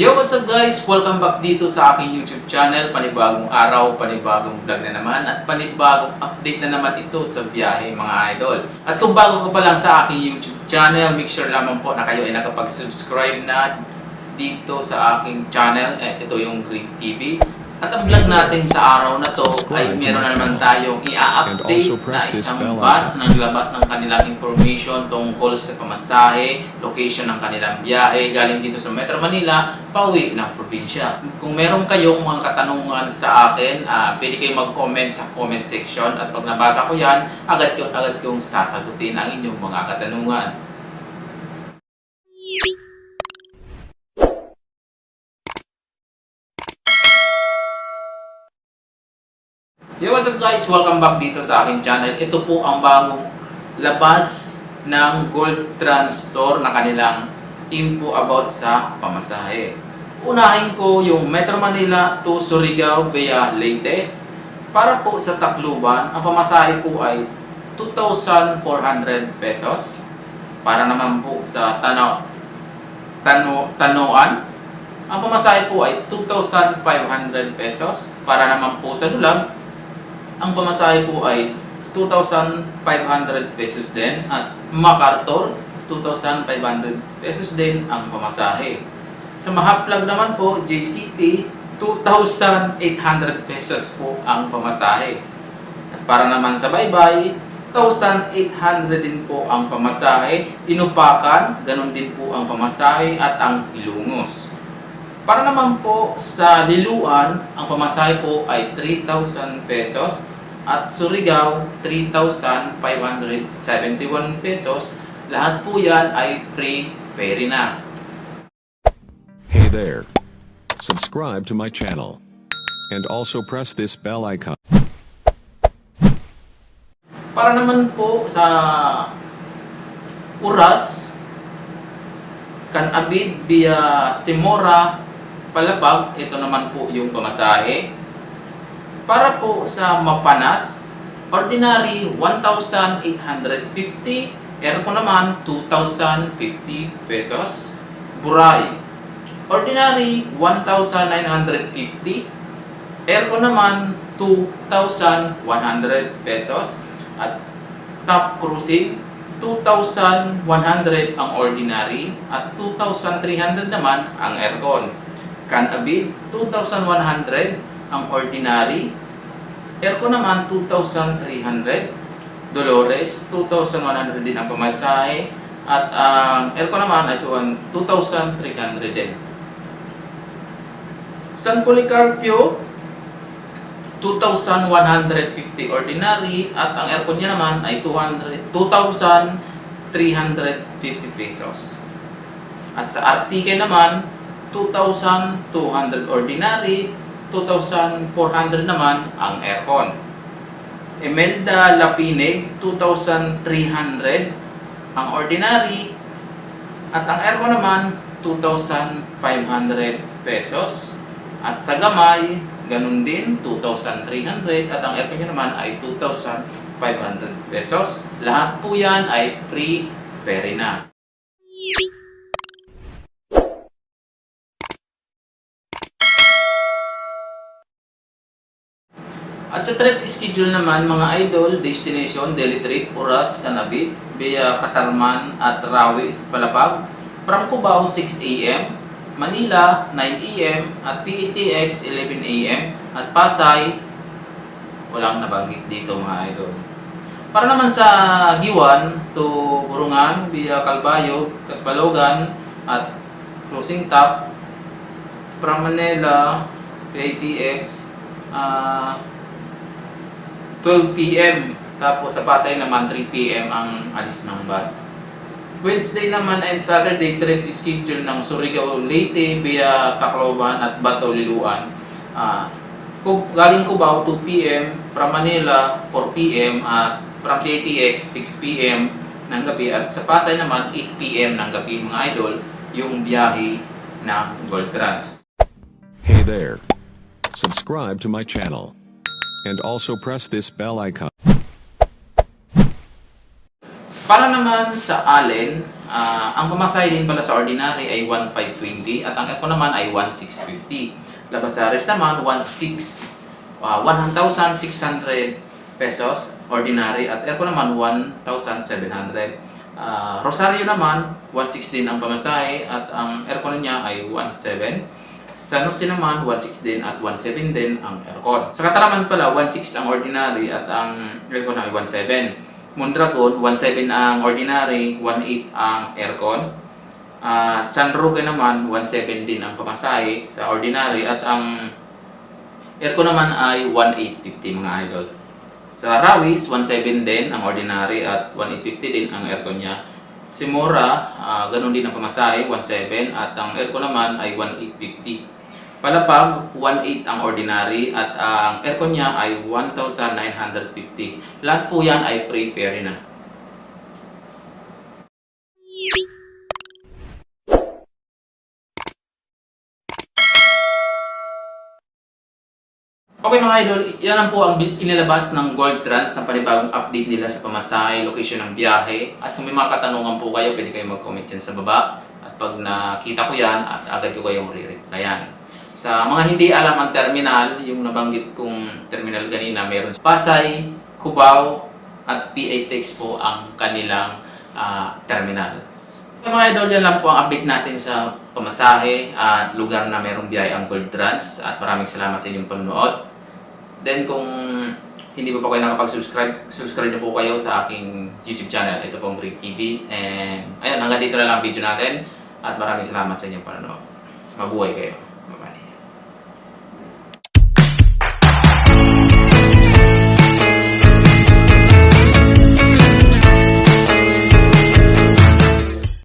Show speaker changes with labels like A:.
A: Yo, what's up guys? Welcome back dito sa aking YouTube channel. Panibagong araw, panibagong vlog na naman at panibagong update na naman ito sa biyahe mga idol. At kung bago ka pa lang sa aking YouTube channel, make sure lamang po na kayo ay nakapag-subscribe na dito sa aking channel. Eh, ito yung Green TV. At ang vlog natin sa araw na to ay meron na naman tayong i-update na isang bus
B: icon.
A: naglabas ng kanilang information tungkol sa pamasahe, location ng kanilang biyahe galing dito sa Metro Manila, pauwi ng probinsya. Kung meron kayong mga katanungan sa akin, ah, pwede kayong mag-comment sa comment section at pag nabasa ko yan, agad yung agad kong sasagutin ang inyong mga katanungan. Yo, what's up guys? Welcome back dito sa aking channel. Ito po ang bagong labas ng Gold Trans Store na kanilang info about sa pamasahe. Unahin ko yung Metro Manila to Surigao via Leyte. Para po sa Tacloban, ang pamasahe po ay 2,400 pesos. Para naman po sa Tano, Tano, Tanoan, ang pamasahe po ay 2,500 pesos. Para naman po sa Dulag, ang pamasahe po ay 2,500 pesos din at MacArthur 2,500 pesos din ang pamasahe. Sa Mahaplag naman po, JCP 2,800 pesos po ang pamasahe. At para naman sa Baybay, 1,800 din po ang pamasahe. Inupakan, ganun din po ang pamasahe at ang Ilungos. Para naman po sa Liluan, ang pamasahe po ay 3,000 pesos at Surigao 3,571 pesos. Lahat po yan ay free ferry na.
B: Hey there. Subscribe to my channel. And also press this bell icon.
A: Para naman po sa Uras, Canabid via Simora, Palabag, ito naman po yung pamasahe. Para po sa Mapanas, ordinary 1,850, aircon naman 2,050 pesos. Buray, ordinary 1,950, aircon naman 2,100 pesos. At top cruising, 2,100 ang ordinary at 2,300 naman ang aircon. Canabid, 2,100 ang ordinary. Aircon naman, 2,300. Dolores, 2,100 din ang pamasahe. At ang aircon naman ay 2,300 din. San Policarpio, 2,150 ordinary at ang aircon niya naman ay 200 2,350 pesos. At sa RTK naman, 2,200 ordinary, 2,400 naman ang aircon. Emelda Lapinig, 2,300 ang ordinary at ang aircon naman 2,500 pesos. At sa Gamay, ganun din, 2,300 at ang aircon niya naman ay 2,500 pesos. Lahat po yan ay free ferry na. At sa trip schedule naman, mga idol, destination, daily trip, oras, kanabit, via Katarman at Rawis, Palapag. From Cubao, 6 a.m. Manila, 9 a.m. At PETX, 11 a.m. At Pasay, walang nabanggit dito mga idol. Para naman sa Giwan to Burungan via Calbayo, Katbalogan at Closing Top from Manila, PITX, ah 12 p.m. Tapos sa Pasay naman 3 p.m. ang alis ng bus. Wednesday naman and Saturday trip schedule ng Surigao Leyte via Tacloban at Bato Liluan. Ah, Kub- galing Cubao 2 p.m. from Manila 4 p.m. at from PATX 6 p.m. ng gabi at sa Pasay naman 8 p.m. ng gabi mga idol yung biyahe ng Gold Trans.
B: Hey there. Subscribe to my channel. And also press this bell icon.
A: Para naman sa Allen, Ah, ang pamasahe din pala sa ordinary ay 1,520 at ang eco naman ay 1,650. Labasares naman 16 ah, 1,600 pesos ordinary at eco naman 1,700. Ah, Rosario naman 1,6 din ang pamasahe at ang aircon niya ay 1,700. San Jose naman, 1.6 din at 1.7 din ang aircon. Sa Kataraman pala, 1.6 ang ordinary at ang aircon ay 1.7. Mondragon, 1.7 ang ordinary, 1.8 ang aircon. At San Roque naman, 1.7 din ang pamasahe sa ordinary at ang aircon naman ay 1.850 mga idol. Sa Rawis, 1.7 din ang ordinary at 1.850 din ang aircon niya. Si Mora, ah, ganun din ang pamasahe, 1.7 at ang aircon naman ay 1.850. Palapag, 1.8 ang ordinary at ang aircon niya ay 1,950. Lahat po yan ay free ferry na. Okay mga idol, yan lang po ang inilabas ng Gold Trans na panibagong update nila sa pamasahe, location ng biyahe. At kung may mga katanungan po kayo, pwede kayo mag-comment dyan sa baba. At pag nakita ko yan, at agad ko kayong re-replyan. Sa mga hindi alam ang terminal, yung nabanggit kong terminal kanina, meron Pasay, Cubao, at PATX po ang kanilang ah, terminal. Okay, mga idol, yan lang po ang update natin sa pamasahe at lugar na mayroong biyahe ang Gold Trans. At maraming salamat sa inyong panonood. Then kung hindi pa po kayo nakapag-subscribe, subscribe na po kayo sa aking YouTube channel. Ito pong Greek TV. And ayun, hanggang dito na lang ang video natin. At maraming salamat sa inyong panonood. Mabuhay kayo.